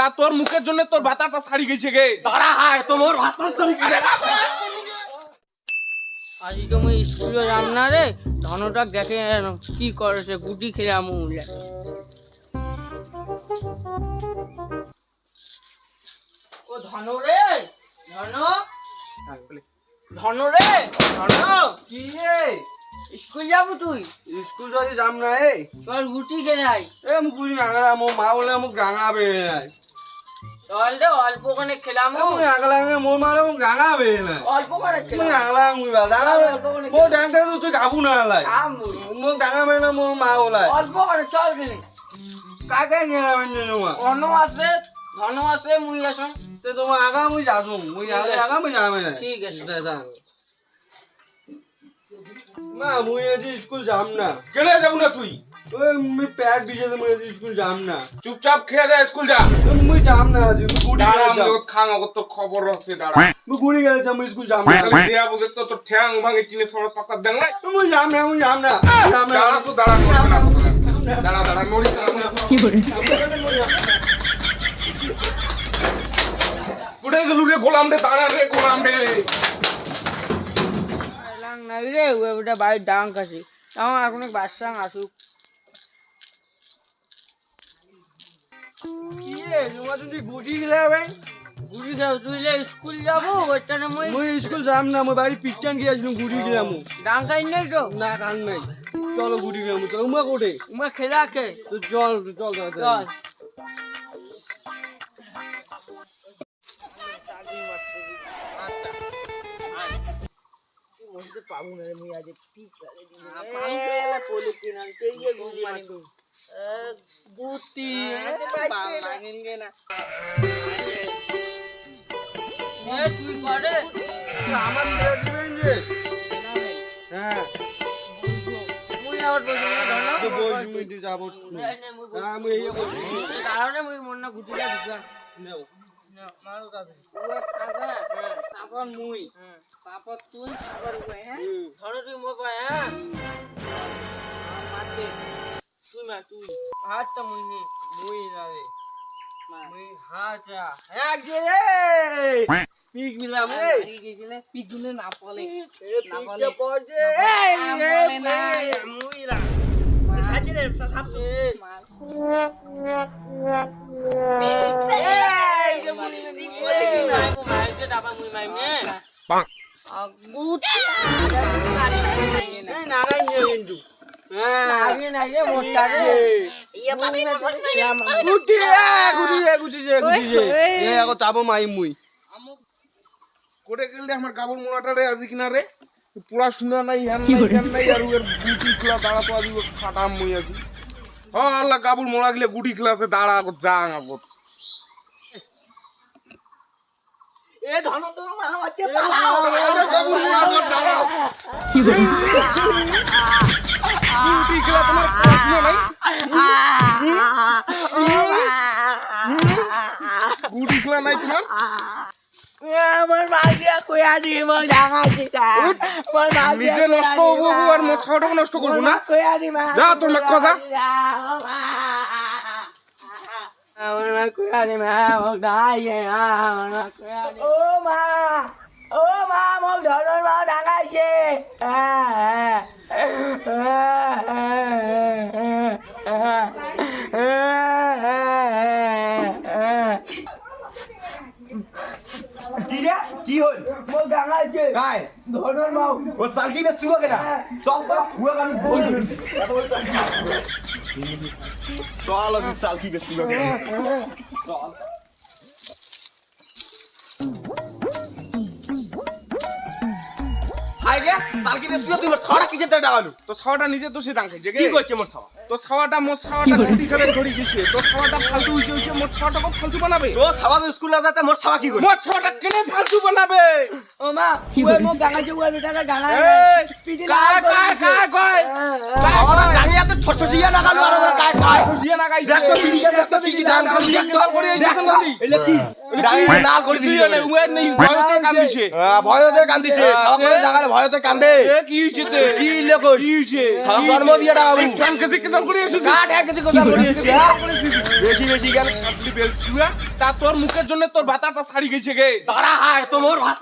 তা তোর মুখের জন্য তোর বাতাটা ছাড়ি গেছে গে। দাঁড়া হায় তোমার ভাত আজকে মুই স্কুলে যাম না রে ধনটা দেখে কি করেছে গুটি খেলে আমুলে ও ধন রে ধন। ধন রে ধন। কি রে? স্কুল যাব তুই? স্কুল যদি যাম না এ তোর গুটি খেলে আই এ মুখ বুঝি আগলা মো মা বলে মুখ রাঙাবে চল অল্প করে খেলাম আগলা মারে অল্প করে আগলা বা তো তুই না লাই না মো অল্প করে চল গেলে কাকে আছে ধন আছে মুই আসুন তে তোমার আগা মুই যাসু মুই আগে আগা মুই যাবে না। ঠিক আছে। মা মুই আজি স্কুল যাম না। কেনে যাব না তুই? ওই মুই প্যাক মুই স্কুল যাম না। চুপচাপ খেয়ে দে স্কুল যা। মুই যাম না আজি মুই গুড়ি দাঁড়া গেলে আমি খাং খবর আছে দাঁড়া। মুই গুড়ি গেলে যাম স্কুল যাম না। তাহলে দেয়া বুঝে তো তোর ঠ্যাং ভাঙে টিনে সর পাতা দেন না মুই যাম না মুই যাম না। যাম না। দাঁড়া তো দাঁড়া নড়িস দাঁড়া দাঁড়া নড়িস না। কোথায় গেলু রে গোলাম রে দাঁড়া রে গোলাম রে। লাং নাই রে ওটা বাড়ির ডাং কাছে তাও এখন বাচ্চা আসুক কি রে তোমার তুমি গুড়ি গেলে গুড়ি খাও তুই স্কুল যাব ওইখানে মই মুই স্কুল যাম না মুই বাড়ি পিকচার গিয়েছিলাম গুড়ি গেলাম ডাং খাই নেই তো? না কান নাই। চলো গুড়ি গেলাম তো উমা কোটে? উমা খেলা খে তো চল চল চল। চল পাবো না মুই আজ ঠিক করে দিই পোলে কিনানতে গিয়ে গুড়ি মারবো গুটি। মানিনগে না। এ তুই করে। আমার দিবেন যে। হ্যাঁ। না হ্যাঁ কারণে মুই মন না গুটিটা ঢুকান। তারপর মুই। তারপর তুই তারপর হ্যাঁ? ধরো তুই হ্যাঁ? তুই। মা। তুই হাতটা মুই নে মুই না রে মুই হাতটা এক যে রে পিক মিলাম রে গেছিলে পিগুনে না। পলে এ পিকটা পড়ছে এই মুই রা সাজি রে সাপছে মার এই যে মুই তারপর মুই মাইম নে পাং গুট এই নাগাই নিয়ে কিন্তু হ্যাঁ না রে মোটা রে গুটি এ গুটি এ গুটি যে গুটি যে এ আকৌ যাব মাৰিম মুই। কোটে গেলে আমার কাবুল মোড়াটা রে আজি কিনা রে পড়াশোনা নাই হ্যান নাই হ্যান নাই আর এর গুটি খেলা দাঁড়া তো আজি খাটাম মুই আজি। হ আল্লাহ কাবুল মোড়া গেলে গুটি খেলাছে দাঁড়া যাং আগত। এ ধন তোর মা হচ্ছে আরে কাবুল খেলা তোমার পড়াশোনা নাই? গুটি খেলা নাই তোমার? নিজে নষ্ট হব আর মোর ছাওটাকে নষ্ট করব না। কইয়া দি মা? যা তোর মা কথা আমার মা দি মা? ও মা! দিদা কি হল? মগ ডাঙাইছে কাই? ধরর মা ও সালকি বে সুগা কেনা চল তো হুয়া গানি বল। চল আমি সালকি বে কেনা চল। হাই গে সালকি বে সুগা তুই মোর ছড়া কিছে তে ডালু? তো ছাওয়াটা নিজে তো সে দাং খাইছে কি? কইছে মোর ছড়া তো ছাওয়াটা মোর ছাওয়াটা গুটি খেলে ধরি দিছে তো ছাওয়াটা ফালতু হইছে হইছে মোর ছাওয়াটাকে ফালতু বানাবে? তো ছাওয়া স্কুল না যাতে মোর ছাওয়া কি করে? মোর ছাওয়াটা কেনে ফালতু বানাবে? ও মা ওই মগ ডাঙাইছে ওই বেটাকে ডাঙাই পিটি কায় কায় কায় কয় ছাওয়া দাঁড়িয়ে ঠসঠসিয়া না গালু আর দেখ তো পিডিকে দেখ তো কি কি ডান গাল দেখ তো করে এসে তো নদী এলে কি? ডাঙিয়ে করে দিছি খুশিয়া নেই নেই ভয়তে কান্দিছে ভয়তে কান্দিছে ছাওয়া করে সে- জাগালে ভয়তে কান্দে এ কি হইছে তে? কি লেখো কি হইছে সারা জন্ম বিয়েটা বাবু। ঠ্যাং কেসে করে এসেছিস কাঠ এক কেজি কথা বলিয়েছে বেশি বেশি কেন কাটলি বেল। চুয়া তা তোর মুখের জন্য তোর বাতাটা ছাড়ি গেছে গে। তারা হায় তোমার ভাত